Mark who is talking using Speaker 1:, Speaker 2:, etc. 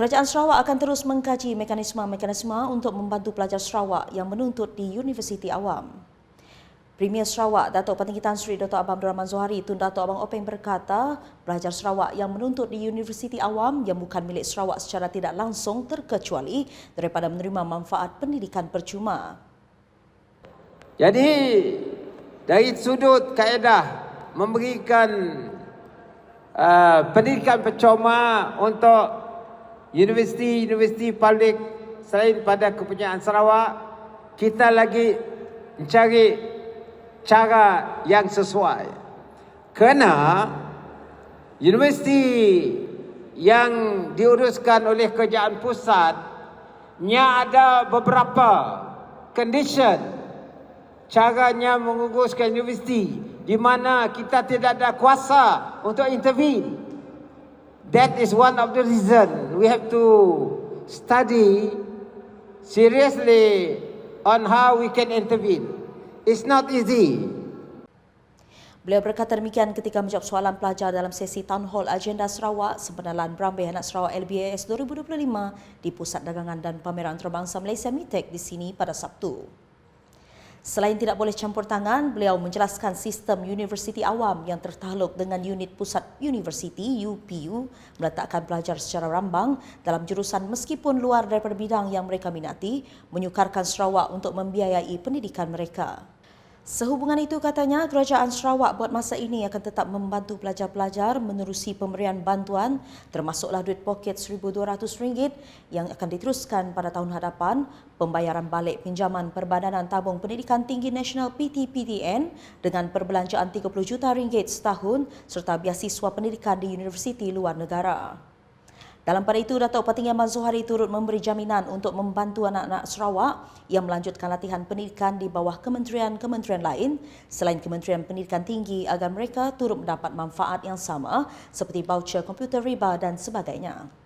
Speaker 1: Kerajaan Sarawak akan terus mengkaji mekanisme-mekanisme untuk membantu pelajar Sarawak yang menuntut di Universiti Awam. Premier Sarawak, Datuk Petinggi Tan Sri Dr. Abang Abdul Rahman Zohari, Tun Datuk Abang Openg berkata, pelajar Sarawak yang menuntut di Universiti Awam yang bukan milik Sarawak secara tidak langsung terkecuali daripada menerima manfaat pendidikan percuma.
Speaker 2: Jadi dari sudut kaedah memberikan uh, pendidikan percuma untuk universiti-universiti publik selain pada kepunyaan Sarawak, kita lagi mencari cara yang sesuai. Kerana universiti yang diuruskan oleh kerajaan pusat nya ada beberapa condition caranya menguruskan universiti di mana kita tidak ada kuasa untuk intervene That is one of the reason we have to study seriously on how we can intervene. It's not easy.
Speaker 1: Beliau berkata demikian ketika menjawab soalan pelajar dalam sesi Town Hall Agenda Sarawak Sempenalan Berambai Anak Sarawak LBAS 2025 di Pusat Dagangan dan Pameran Antarabangsa Malaysia MITEC di sini pada Sabtu. Selain tidak boleh campur tangan, beliau menjelaskan sistem universiti awam yang tertakluk dengan unit pusat universiti UPU meletakkan pelajar secara rambang dalam jurusan meskipun luar daripada bidang yang mereka minati, menyukarkan Sarawak untuk membiayai pendidikan mereka. Sehubungan itu katanya Kerajaan Sarawak buat masa ini akan tetap membantu pelajar-pelajar menerusi pemberian bantuan termasuklah duit poket RM1,200 yang akan diteruskan pada tahun hadapan, pembayaran balik pinjaman Perbadanan Tabung Pendidikan Tinggi Nasional PTPTN dengan perbelanjaan 30 juta ringgit setahun serta biasiswa pendidikan di universiti luar negara. Dalam pada itu, Datuk Patinggi Ahmad Zuhari turut memberi jaminan untuk membantu anak-anak Sarawak yang melanjutkan latihan pendidikan di bawah kementerian-kementerian lain selain Kementerian Pendidikan Tinggi agar mereka turut mendapat manfaat yang sama seperti voucher komputer riba dan sebagainya.